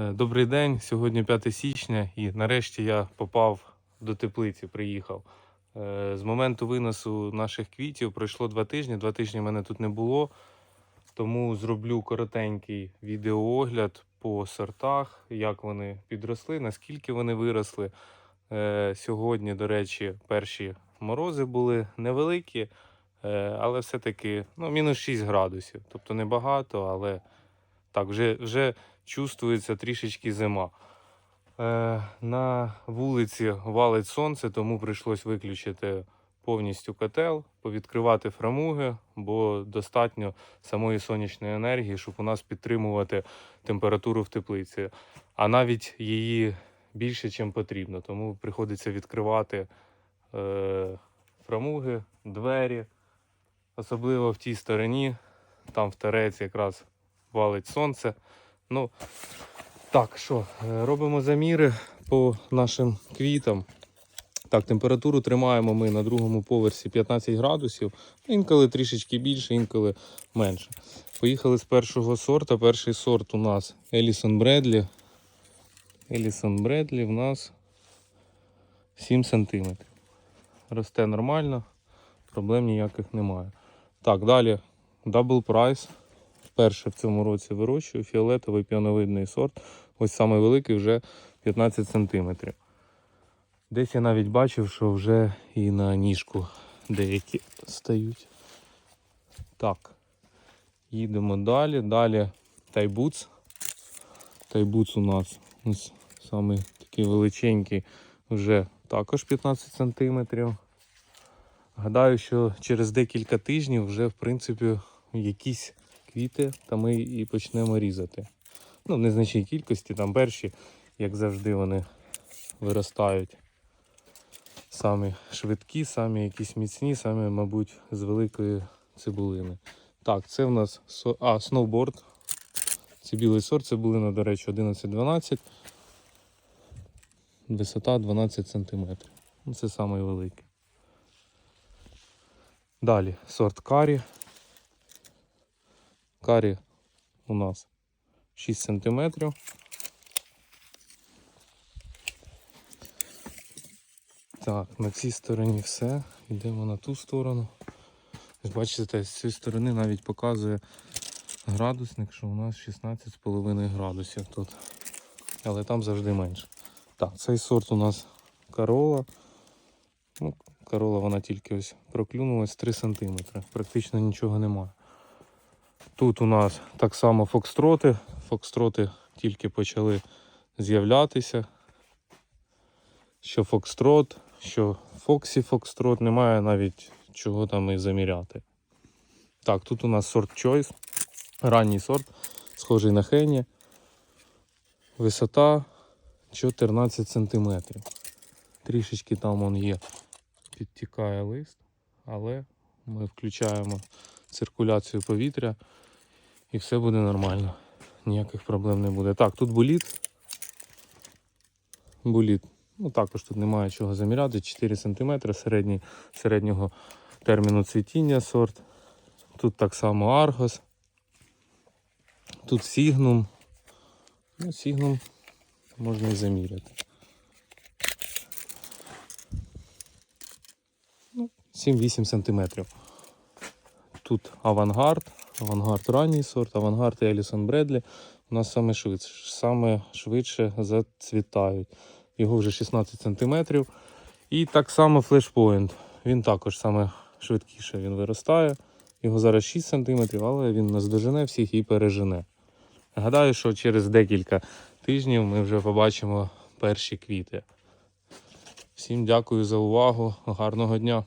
Е, Добрий день. Сьогодні 5 січня, і нарешті я попав до теплиці, приїхав. Е, З моменту виносу наших квітів пройшло два тижні. Два тижні мене тут не було. Тому зроблю коротенький відеоогляд по сортах, як вони підросли, наскільки вони виросли. Е, Сьогодні, до речі, перші морози були невеликі, але все-таки ну, мінус 6 градусів. Тобто небагато, але так, вже, вже чувствується трішечки зима. Е, на вулиці валить сонце, тому прийшлось виключити повністю котел, повідкривати фрамуги, бо достатньо самої сонячної енергії, щоб у нас підтримувати температуру в теплиці. А навіть її більше, ніж потрібно. Тому приходиться відкривати е, фрамуги, двері, особливо в тій стороні, там в терець якраз валить сонце. Ну, так, що, е, робимо заміри по нашим квітам. Так, температуру тримаємо ми на другому поверсі 15 градусів, інколи трішечки більше, інколи менше. Поїхали з першого сорта. Перший сорт у нас Елісон Бредлі. Елісон Бредлі в нас 7 см. Росте нормально, проблем ніяких немає. Так, далі Double Price. Вперше в цьому році вирощую фіолетовий піоновидний сорт. Ось саме великий вже 15 см. Десь я навіть бачив, що вже і на ніжку деякі стають. Так. Їдемо далі. Далі тайбуц. Тайбуц у нас ось саме такий величенький, вже також 15 см. Гадаю, що через декілька тижнів вже, в принципі, якісь квіти та ми і почнемо різати. Ну, в незначній кількості, там перші, як завжди, вони виростають самі швидкі, самі якісь міцні, самі, мабуть, з великої цибулини. Так, це в нас а, сноуборд. Це білий сорт, цибулина, до речі, 11-12. Висота 12 см. Це самий великий. Далі сорт карі. Карі у нас 6 см. Так, на цій стороні все. Йдемо на ту сторону. Бачите, з цієї сторони навіть показує градусник, що у нас 16,5 градусів тут. Але там завжди менше. Так, цей сорт у нас корола. Ну, корола вона тільки ось проклюнулась 3 см. Практично нічого немає. Тут у нас так само фокстроти. Фокстроти тільки почали з'являтися. Що фокстрот, що Фоксі Фокстрот, немає навіть чого там і заміряти. Так, тут у нас сорт Choice, ранній сорт, схожий на Хені. Висота 14 см. Трішечки там он є, підтікає лист, але ми включаємо циркуляцію повітря і все буде нормально. Ніяких проблем не буде. Так, тут буліт. Буліт. Ну, також тут немає чого заміряти. 4 см середній, середнього терміну цвітіння сорт. Тут так само аргос. Тут сігнум. Ну, сігнум можна і заміряти. Ну, 7-8 см. Тут авангард, авангард ранній сорт, авангард і Елісон Бредлі. У нас саме швидше, саме швидше зацвітають. Його вже 16 см. І так само флешпоінт. Він також саме швидкіше він виростає. Його зараз 6 см, але він наздожене всіх і пережене. Гадаю, що через декілька тижнів ми вже побачимо перші квіти. Всім дякую за увагу. Гарного дня!